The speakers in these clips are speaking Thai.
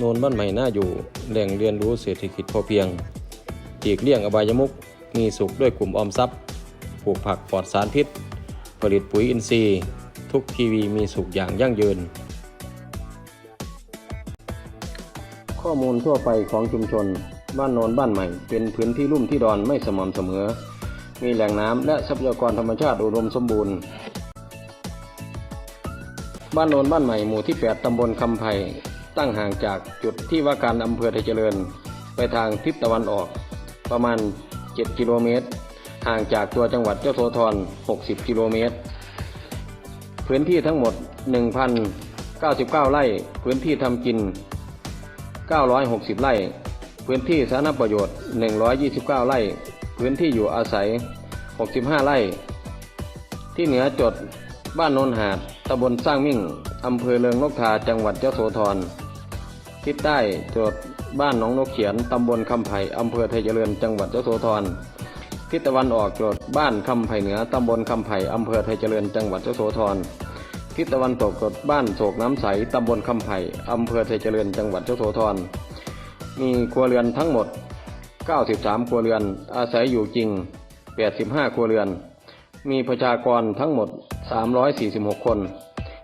โนนบ้านใหม่น่าอยู่แหล่งเรียนรู้เศรษฐกิจพอเพียงจีกเลี่ยงอบายมุกมีสุขด้วยกลุ่มออมทรัพย์ปลูกผักปลอดสารพิษ ผลิตปุ๋ยอินทรีย์ ทุกทีวีมีสุขอย่างยั่งยืน ข้อมูลทั่วไปของชุมชน บ้านโนนบ้านใหม่ เป็นพื้นที่ลุ่มที่ดอนไม่สม่ำเสมอ มีแหล่งน้ำและทรัพยากรธรรมชาติอุดมสมบูรณ์บ้านโนนบ้านใหม่หมู่ที่ 8 ตำบลคำไผ่ ตั้งห่างจากจุดที่ว่าการอำเภอไทยเจริญ ไปทางทิศตะวันออก ประมาณ 7 กิโลเมตร ห่างจากตัวจังหวัดเจ้าโสธร 60 กิโลเมตร พื้นที่ทั้งหมด 1,099 ไร่ พื้นที่ทำกิน 960 ไร่ พื้นที่สาธารณประโยชน์ 129 ไร่ พื้นที่อยู่อาศัย 65 ไร่ ที่เหนือจดบ้านโนนหาด ตำบลสร้างมิ่ง อำเภอเลืองนกทา จังหวัดยโสธร ทิศใต้จดบ้านหนองนกเขียนตำบลคำไผ่อำเภอไทยเจริญจังหวัดยโสธรทิศตะวันออกจดบ้านคำไผ่เหนือตำบลคำไผ่อำเภอไทยเจริญจังหวัดยโสธรทิศตะวันตกจดบ้านโศกน้ำใสตำบลคำไผ่อำเภอไทยเจริญจังหวัดยโสธรมีครัวเรือนทั้งหมด 93 ครัวเรือนอาศัยอยู่จริง 85 ครัวเรือน มีประชากรทั้งหมด 346 คน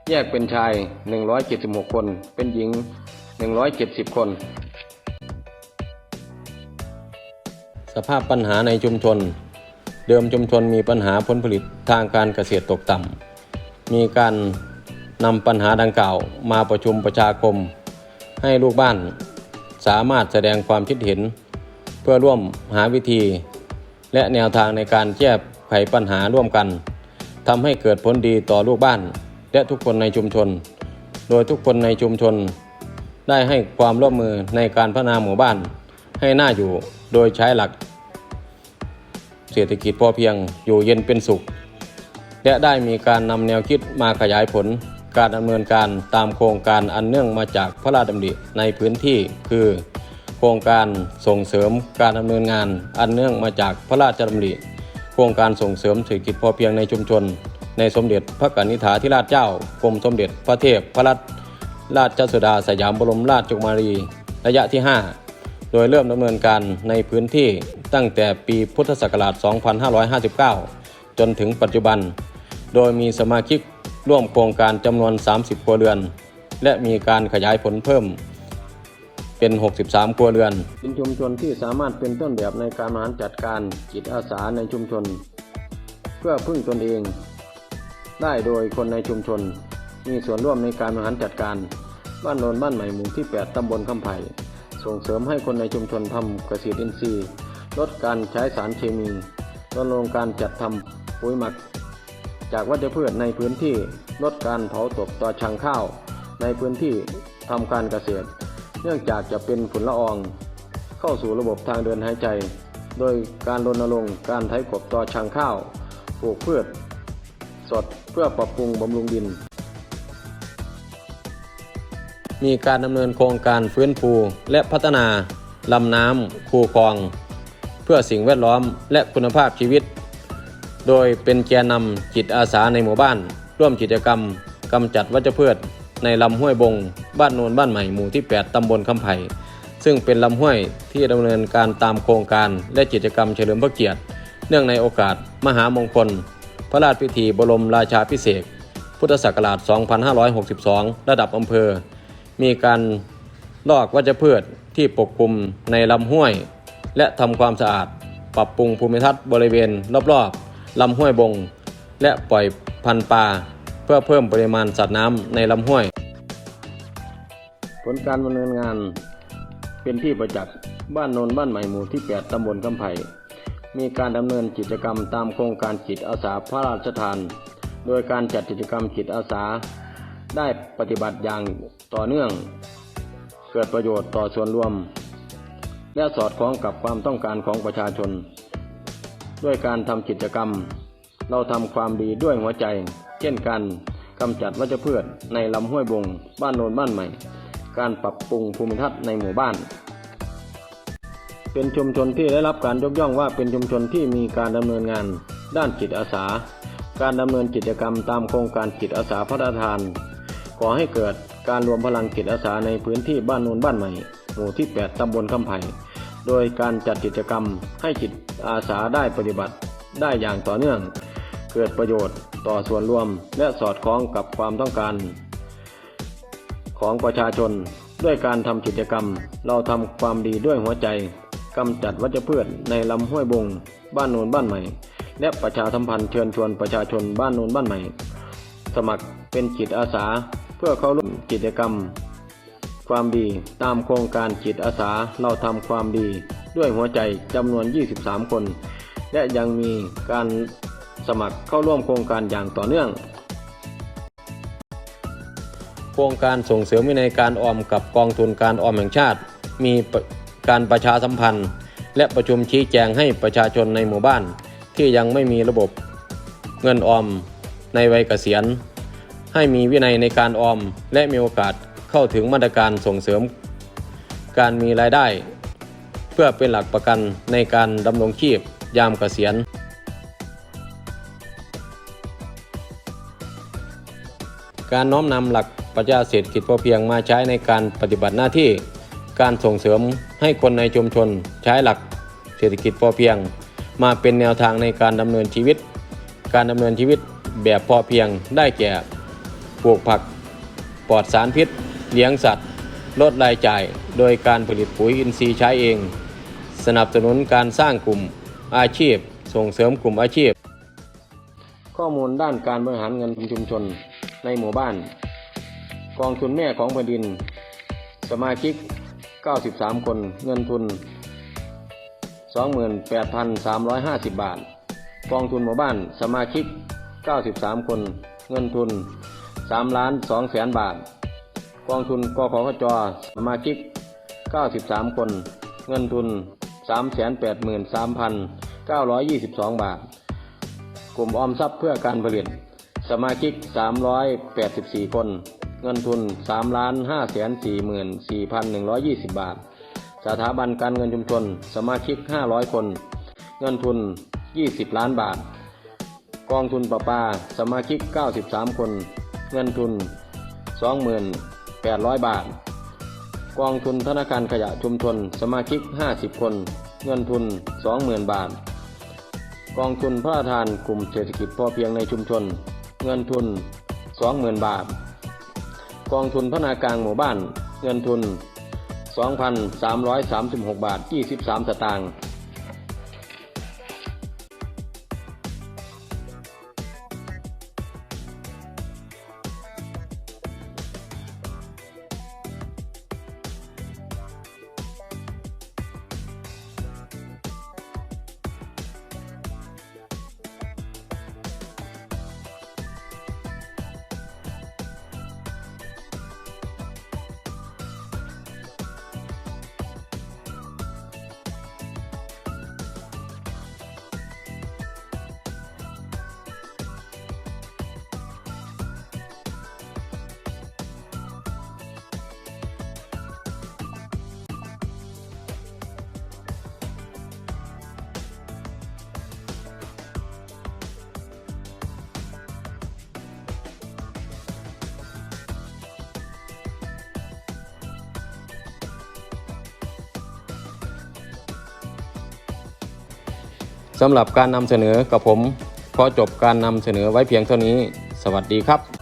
แยกเป็นชาย 176 คน เป็นหญิง 170 คน สภาพปัญหาในชุมชน เดิมชุมชนมีปัญหาผลผลิตทางการเกษตรตกต่ำ มีการนำปัญหาดังกล่าวมาประชุมประชาคม ให้ลูกบ้านสามารถแสดงความคิดเห็น เพื่อร่วมหาวิธี และแนวทางในการแก้ไขปัญหาร่วมกันทำให้เกิดผลดีต่อลูกบ้านและทุกคนในชุมชน โดยทุกคนในชุมชน ได้ให้ความร่วมมือในการพัฒนาหมู่บ้านให้น่าอยู่โดยใช้หลัก เศรษฐกิจพอเพียงอยู่เย็นเป็นสุข และได้มีการนำแนวคิดมาขยายผล การดำเนินการตามโครงการอันเนื่องมาจากพระราชดำริในพื้นที่คือ โครงการส่งเสริมการดำเนินงานอันเนื่องมาจากพระราชดำริโครงการส่งเสริมเศรษฐกิจพอเพียงในชุมชน ในสมเด็จพระกนิษฐาธิราชเจ้ากรมสมเด็จพระเทพพระรัตน ราชสุดาสยามบรมราชกุมารี ระยะที่ 5 โดยเริ่มดำเนินการในพื้นที่ตั้งแต่ปีพุทธศักราช 2559 จนถึงปัจจุบัน โดยมีสมาชิกร่วมโครงการจำนวน 30 ครัวเรือน และมีการขยายผลเพิ่มเป็น 63 ครัวเรือน เป็นชุมชนที่สามารถเป็นต้นแบบในการบริหารจัดการจิตอาสาในชุมชน เพื่อพึ่งตนเอง ได้โดยคนในชุมชน มีส่วนร่วมในการบริหารจัดการ บ้านโนนบ้านใหม่หมู่ที่ 8 ตำบลคำไผ่ ส่งเสริมให้คนในชุมชนทำเกษตรอินทรีย์ ลดการใช้สารเคมีรณรงค์การจัดทำปุ๋ยหมัก จากวัชพืชในพื้นที่ลดการเผาตกต่อชังข้าว ในพื้นที่ทำการเกษตร เนื่องจากจะเป็นฝุ่นละออง เข้าสู่ระบบทางเดินหายใจ โดยการรณรงค์การไถกบต่อชังข้าวปลูกพืช สดเพื่อปรับปรุงบำรุงดิน มีการดำเนินโครงการฟื้นฟูและพัฒนาลำน้ำคูคลอง เพื่อสิ่งแวดล้อมและคุณภาพชีวิต โดยเป็นแกนนำจิตอาสาในหมู่บ้าน ร่วมกิจกรรมกำจัดวัชพืชในลำห้วยบง บ้านโนนบ้านใหม่หมู่ที่ 8 ตำบลคำไผ่ซึ่งเป็นลำห้วยที่ดำเนินการตามโครงการและกิจกรรมเฉลิมพระเกียรติ เนื่องในโอกาสมหามงคล พระราชพิธีบรมราชาพิเศษ พุทธศักราช 2562 ระดับอำเภอ มีการลอกวัชพืชที่ปกคลุมในลำห้วย และทำความสะอาด ปรับปรุงภูมิทัศน์บริเวณรอบๆลำห้วยบง และปล่อยพันธุ์ปลาเพื่อเพิ่มปริมาณสัตว์น้ำในลำห้วย ผลการดำเนินงานเป็นที่ประจักษ์บ้านโนนบ้านใหม่หมู่ที่ 8 ตำบลกำไผ่มีการดำเนินกิจกรรมตามโครงการจิตอาสาพระราชทาน โดยการจัดกิจกรรมจิตอาสา ได้ปฏิบัติอย่างต่อเนื่อง เกิดประโยชน์ต่อส่วนรวม และสอดคล้องกับความต้องการของประชาชน ด้วยการทำกิจกรรม เราทำความดีด้วยหัวใจ เช่นกันกำจัดวัชพืชในลำห้วยบง บ้านโนนบ้านใหม่ การปรับปรุงภูมิทัศน์ในหมู่บ้าน เป็นชุมชนที่ได้รับการยกย่องว่าเป็นชุมชนที่มีการดำเนินงาน ด้านจิตอาสา การดำเนินกิจกรรมตามโครงการจิตอาสาพระราชทาน ขอให้เกิดการรวมพลังจิตอาสาในพื้นที่บ้านโนนบ้านใหม่ หมู่ที่ 8 ตำบลคำไผ่ โดยการจัดกิจกรรมให้จิตอาสาได้ปฏิบัติได้อย่างต่อเนื่อง เกิดประโยชน์ต่อส่วนรวมและสอดคล้องกับความต้องการ ของประชาชนด้วยการทำกิจกรรม เราทำความดีด้วยหัวใจกำจัดวัชพืชในลำห้วยบง บ้านโนนบ้านใหม่ และประชาสัมพันธ์เชิญชวนประชาชนบ้านโนนบ้านใหม่ สมัครเป็นจิตอาสา เพื่อเข้าร่วมกิจกรรม ความดีตามโครงการจิตอาสาเราทำความดีด้วยหัวใจจำนวน 23 คน และยังมีการสมัครเข้าร่วมโครงการอย่างต่อเนื่อง โครงการส่งเสริมวินัยการออมกับกองทุนการออมแห่งชาติ มีการประชาสัมพันธ์ และประชุมชี้แจงให้ประชาชนในหมู่บ้าน ที่ยังไม่มีระบบเงินออมในวัยเกษียณ ให้มีวินัยในการออม และมีโอกาสเข้าถึงมาตรการส่งเสริม การมีรายได้ เพื่อเป็นหลักประกันในการดำรงชีพยามเกษียณ การน้อมนำหลักปรัชญาเศรษฐกิจพอเพียงมาใช้ในการปฏิบัติหน้าที่ การส่งเสริมให้คนในชุมชนใช้หลักเศรษฐกิจพอเพียง มาเป็นแนวทางในการดำเนินชีวิต การดำเนินชีวิตแบบพอเพียงได้แก่ ปลูกผักปลอดสารพิษ เลี้ยงสัตว์ ลดรายจ่าย โดยการผลิตปุ๋ยอินทรีย์ใช้เอง สนับสนุนการสร้างกลุ่มอาชีพ ส่งเสริมกลุ่มอาชีพ ข้อมูลด้านการบริหารเงินชุมชนในหมู่บ้าน กองทุนแม่ของแผ่นดิน สมาชิก 93 คนเงินทุน 28,350 บาท กองทุนหมู่บ้านสมาชิก 93 คน เงินทุน 3ล้าน2แสนบาท กองทุนกขขจสมาชิก 93 คน เงินทุน 383,922 บาท กลุ่มออมทรัพย์เพื่อการผลิต สมาชิก 384 คน เงินทุน 3 ล้าน5 4 4 1 2 0 บาท สถาบันการเงินชุมชน สมาชิก 500 คน เงินทุน 20 ล้านบาทกองทุนประปา สมาชิก 93 คน เงินทุน 28,000 บาท กองทุนธนาคารขยะชุมชน สมาชิก 50 คน เงินทุน 20,000 บาท กองทุนพระราชทานกลุ่มเศรษฐกิจพอเพียงในชุมชน เงินทุน 20,000 บาท กองทุนพัฒนากลางหมู่บ้าน เงินทุน 2,336 บาท 23 สตางค์ สำหรับการนำเสนอกับผมขอจบการนำเสนอไว้เพียงเท่านี้ สวัสดีครับ